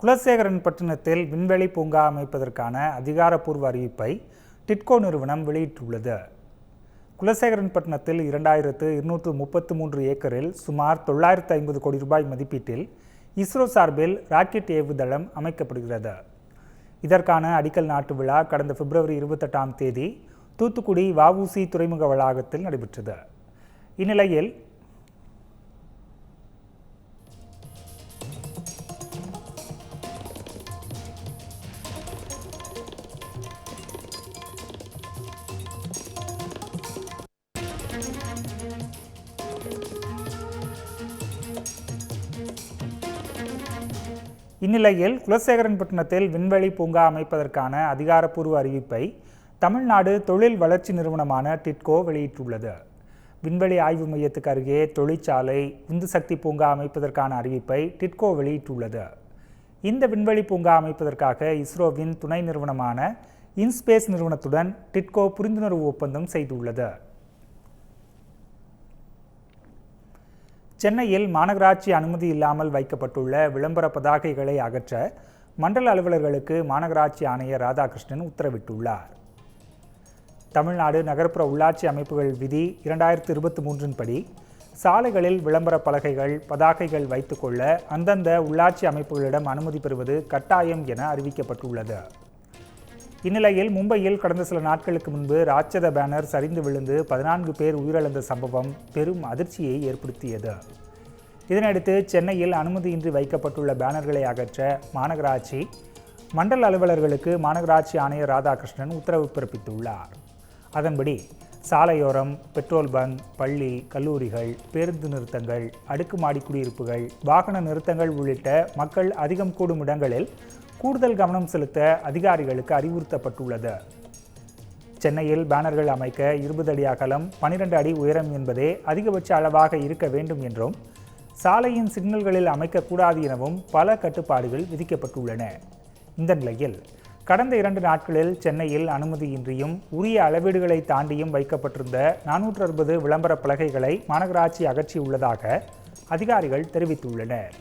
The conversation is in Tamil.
குலசேகரன் பட்டினத்தில் விண்வெளி பூங்கா அமைப்பதற்கான அதிகாரப்பூர்வ அறிவிப்பை டிட்கோ நிறுவனம் வெளியிட்டுள்ளது. குலசேகரன் பட்டினத்தில் இரண்டாயிரத்து இருநூற்று முப்பத்து மூன்று ஏக்கரில் சுமார் தொள்ளாயிரத்து ஐம்பது கோடி ரூபாய் மதிப்பீட்டில் இஸ்ரோ சார்பில் ராக்கெட் ஏவுதளம் அமைக்கப்படுகிறது. இதற்கான அடிக்கல் நாட்டு விழா கடந்த பிப்ரவரி இருபத்தெட்டாம் தேதி தூத்துக்குடி வஉசி துறைமுக வளாகத்தில் நடைபெற்றது. இந்நிலையில் இந்நிலையில் குலசேகரன்பட்டினத்தில் விண்வெளி பூங்கா அமைப்பதற்கான அதிகாரப்பூர்வ அறிவிப்பை தமிழ்நாடு தொழில் வளர்ச்சி நிறுவனமான டிட்கோ வெளியிட்டுள்ளது. விண்வெளி ஆய்வு மையத்துக்கு அருகே தொழிற்சாலை உந்து சக்தி பூங்கா அமைப்பதற்கான அறிவிப்பை டிட்கோ வெளியிட்டுள்ளது. இந்த விண்வெளி பூங்கா அமைப்பதற்காக இஸ்ரோவின் துணை நிறுவனமான இன்ஸ்பேஸ் நிறுவனத்துடன் டிட்கோ புரிந்துணர்வு ஒப்பந்தம் செய்துள்ளது. சென்னையில் மாநகராட்சி அனுமதி இல்லாமல் வைக்கப்பட்டுள்ள விளம்பர பதாகைகளை அகற்ற மண்டல அலுவலர்களுக்கு மாநகராட்சி ஆணையர் ராதாகிருஷ்ணன் உத்தரவிட்டுள்ளார். தமிழ்நாடு நகர்ப்புற உள்ளாட்சி அமைப்புகள் விதி இரண்டாயிரத்து இருபத்தி மூன்றின் படி சாலைகளில் விளம்பர பலகைகள் பதாகைகள் வைத்துக்கொள்ள அந்தந்த உள்ளாட்சி அமைப்புகளிடம் அனுமதி பெறுவது கட்டாயம் என அறிவிக்கப்பட்டுள்ளது. இந்நிலையில் மும்பையில் கடந்த சில நாட்களுக்கு முன்பு ராட்சத பேனர் சரிந்து விழுந்து பதினான்கு பேர் உயிரிழந்த சம்பவம் பெரும் அதிர்ச்சியை ஏற்படுத்தியது. இதனையடுத்து சென்னையில் அனுமதியின்றி வைக்கப்பட்டுள்ள பேனர்களை அகற்ற மாநகராட்சி மண்டல அலுவலர்களுக்கு மாநகராட்சி ஆணையர் ராதாகிருஷ்ணன் உத்தரவு பிறப்பித்துள்ளார். அதன்படி சாலையோரம் பெட்ரோல் பங்க் பள்ளி கல்லூரிகள் பேருந்து நிறுத்தங்கள் அடுக்குமாடி குடியிருப்புகள் வாகன நிறுத்தங்கள் உள்ளிட்ட மக்கள் அதிகம் கூடும் இடங்களில் கூடுதல் கவனம் செலுத்த அதிகாரிகளுக்கு அறிவுறுத்தப்பட்டுள்ளது. சென்னையில் பேனர்கள் அமைக்க இருபது அடி அகலம் பனிரெண்டு அடி உயரம் என்பதே அதிகபட்ச அளவாக இருக்க வேண்டும் என்றும் சாலையின் சிக்னல்களில் அமைக்கக்கூடாது எனவும் பல கட்டுப்பாடுகள் விதிக்கப்பட்டுள்ளன. இந்த நிலையில் கடந்த இரண்டு நாட்களில் சென்னையில் அனுமதியின்றியும் உரிய அளவீடுகளை தாண்டியும் வைக்கப்பட்டிருந்த நானூற்று அறுபது விளம்பர பலகைகளை மாநகராட்சி அகற்றியுள்ளதாக அதிகாரிகள் தெரிவித்துள்ளனர்.